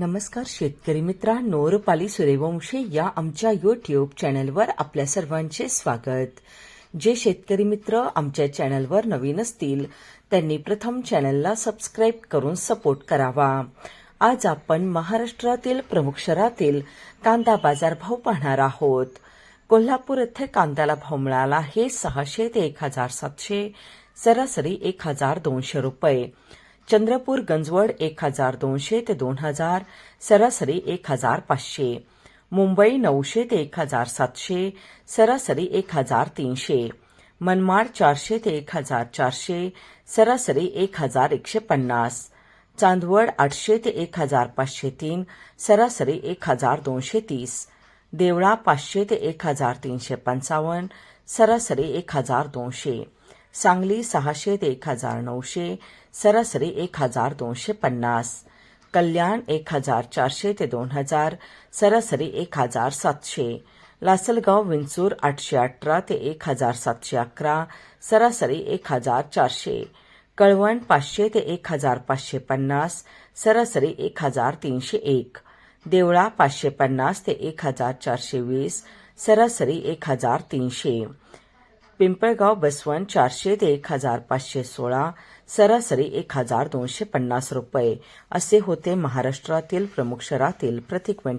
नमस्कार शेतकरी मित्रांनो रुपाली सूर्यवंशी या आमच्या यूट्यूब चॅनलवर आपल्या सर्वांचे स्वागत. जे शेतकरी मित्र आमच्या चॅनलवर नवीन असतील त्यांनी प्रथम चॅनलला सबस्क्राईब करून सपोर्ट करावा. आज आपण महाराष्ट्रातील प्रमुख शहरातील कांदा बाजारभाव पाहणार आहोत. कोल्हापूर येथे कांद्याला भाव मिळाला आहे सहाशे ते एक हजार सातशे सरासरी एक हजार दोनशे रुपये. चंद्रपूर गंजवड एक हजार दोनशे ते दोन हजार सरासरी एक हजार पाचशे मुंबई नऊशे ते एक हजार सातशे सरासरी एक हजार तीनशे मनमाड चारशे ते एक हजार चारशे सरासरी एक हजार एकशे पन्नास चांदवड आठशे ते एक हजार पाचशे तीन सरासरी एक हजार दोनशे तीस देवळा पाचशे ते एक हजार तीनशे पंचावन्न सरासरी एक हजार दोनशे सांगली सहाशे ते एक हजार नऊशे सरासरी एक हजार दोनशे पन्नास कल्याण एक हजार चारशे ते दोन हजार सरासरी एक हजार सातशे लासलगाव विंचूर आठशे अठरा ते एक हजार सातशे अकरा सरासरी एक हजार चारशे कळवण पाचशे ते एक हजार पाचशे पन्नास सरासरी एक हजार तीनशे एक देवळा पाचशे पन्नास ते एक हजार चारशे वीस सरासरी एक हजार तीनशे पिंपळगाव बसवन चारशे ते एक हजार पाचशे सोळा सरासरी एक हजार दोनशे पन्नास रुपये असे होते महाराष्ट्रातील प्रमुख शहरातील प्रति क्विंटल